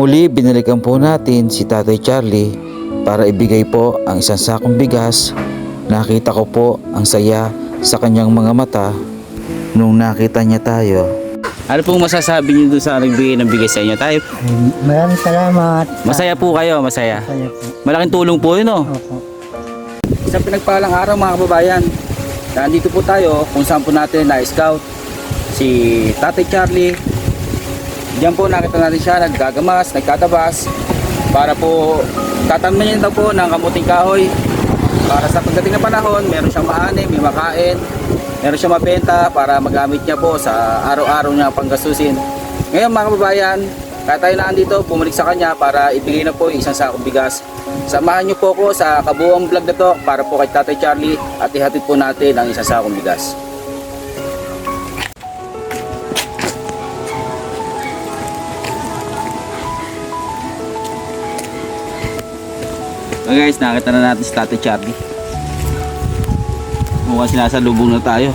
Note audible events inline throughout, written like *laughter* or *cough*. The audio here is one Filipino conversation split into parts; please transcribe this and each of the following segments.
Muli binalikan po natin si Tatay Charlie para ibigay po ang isang sakong bigas. Nakita ko po ang saya sa kanyang mga mata nung nakita niya tayo. Ano pong masasabi niyo doon sa nagbigay ng bigay sa inyo tayo? Maraming salamat. Masaya po kayo, masaya. Masaya po. Malaking tulong po yun oh. Opo. Isang pinagpalang araw mga kababayan. Nandito po tayo kung saan po natin na-scout si Tatay Charlie. Diyan po nakita natin siya naggagamas, nagtatabas para po tatamnan niya daw po ng kamuting kahoy. Para sa pagdating ng panahon meron siyang maanin, may makain meron siyang mabenta para magamit niya po sa araw-araw niya panggastusin. Ngayon mga kababayan kaya tayo na andito sa kanya para ibigay na po isang sakong bigas. Samahan niyo po ko sa kabuong vlog na to para po kay Tatay Charlie at ihatid po natin ang isang sakong bigas So guys, nakita na natin si Tate Charlie. Mukhang sinasalubong na tayo.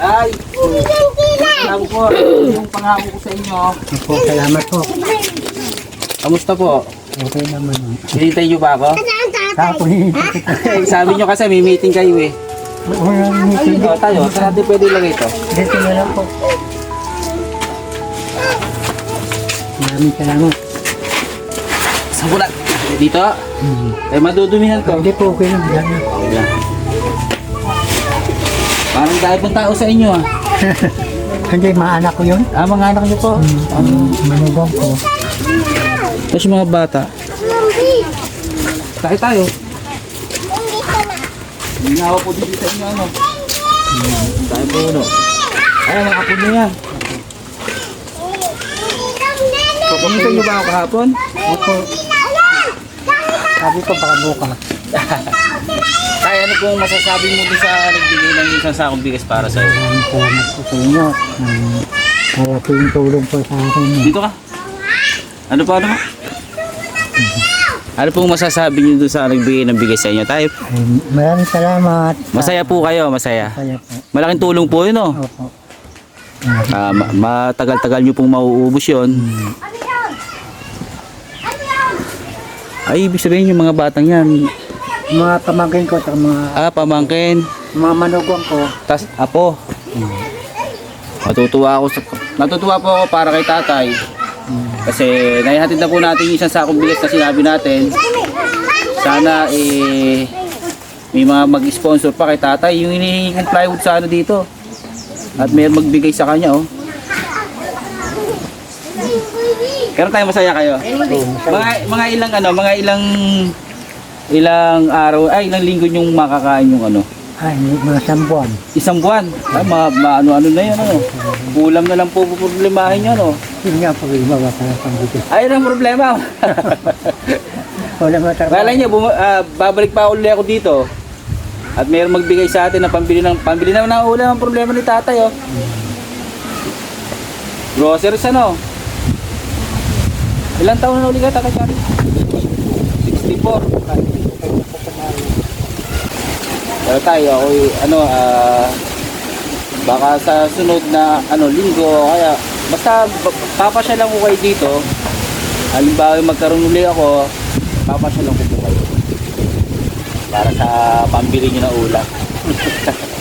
Ay! Salamat po yung pangako ko sa inyo Opo, salamat po. kamusta po? Okay naman. hinihintay niyo ba ako? Tapos, *laughs* sabi niyo kasi may meeting kayo eh walang meeting. o tayo, saan natin pwede ilagay ito? Dito na lang po. Maraming salamat. Ko na? Dito? Hmm. Eh madudumihan to Hindi po, okay lang. Okay lang. Parang dahil pong tao sa inyo ah. *laughs* Hindi, maanak ko yun. Ah, mga anak niyo po. Ang manugang ko. Tapos mga bata. Tayo tayo. Ginawa po dito sa inyo ano. Tayo po ano. Ay, mga kapon niyo yan. Papamunta niyo ba ako kahapon? Opo. Sabi ko, baka bukas. *laughs* Kaya ano pong masasabi mo dun sa nagbigay ng isang sakong bigas para sa iyo? Maraming salamat po sa inyo. Um, malaking tulong po sa akin. Dito ka. Ano pa ano? Ano pong masasabi niyo doon sa nagbigay ng bigay sa inyo tayo? Um, maraming salamat. Masaya po kayo, masaya. Masaya po. Malaking tulong po yun oh. Opo. Ah, ma- matagal-tagal nyo pong mauubos yun. Ay, ibig sabihin yung mga batang yan. Mga pamangkin ko at mga, Ah, pamangkin. mga manugang ko. Tas, apo. Natutuwa ako sa, natutuwa po ako para kay tatay. Kasi naihatid na po natin yung isang sakong bigas na sinabi natin. Sana eh may mga mag-sponsor pa kay tatay. Yung hinihingi kong plywood sa ano dito. At may magbigay sa kanya oh. Pero tayo masaya kayo. Mga mga ilang ano, mga ilang ilang araw, ay ilang linggo yung makakain yung ano. Ay, mga sambuan. Isang buwan. Ay, mga, mga ano-ano na yan, ano. Ulam na lang po problemahin nyo, no. Yun nga yung mga para panggutin. Ayun ang problema. *laughs* Wala mga trabaho. Kala nyo, bum- ah, babalik pa uli ako dito. At mayroong magbigay sa atin ng pambili ng pambili naman ng ulam ang problema ni tatay, oh. Groceries, ano? Ilang taon na uli ka, tatay Charlie? 64. Pero tayo, ako, ano, ah, baka sa sunod na, ano, linggo, kaya, basta, ba- papasya lang ko kayo dito. Halimbawa, magkaroon uli ako, papasya lang ko kayo. Para sa pambili nyo ng ulam. *laughs*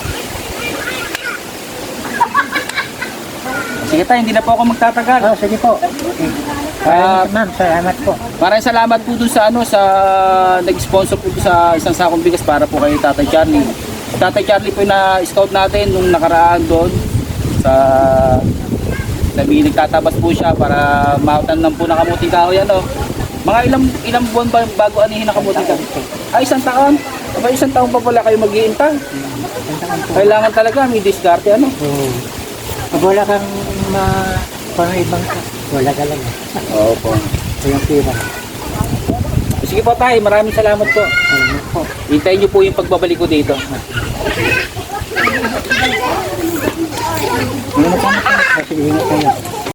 Sige tayo, hindi na po ako magtatagal. Oh, sige po. Ah, Maraming ma'am, salamat po. Maraming salamat po dun sa ano sa nag-sponsor po sa isang sakong bigas para po kay Tatay Charlie. Tatay Charlie po yung na-scout natin nung nakaraan doon sa sabi nagtatabas po siya para mautan ng po ng kamuting kahoy ano. Mga ilang ilang buwan ba bago anihin ang kamuting kahoy? Ay isang taon. Aba isang taon pa pala kayo mag-iintay. Kailangan talaga may diskarte ano. Oo. Pag wala kang ma... Pang ibang wala ka lang. Oo po. Walang pira. Sige po tayo, maraming salamat po. Salamat po. Hintayin niyo po yung pagbabalik ko dito. Salamat po. Sige, ingat kayo.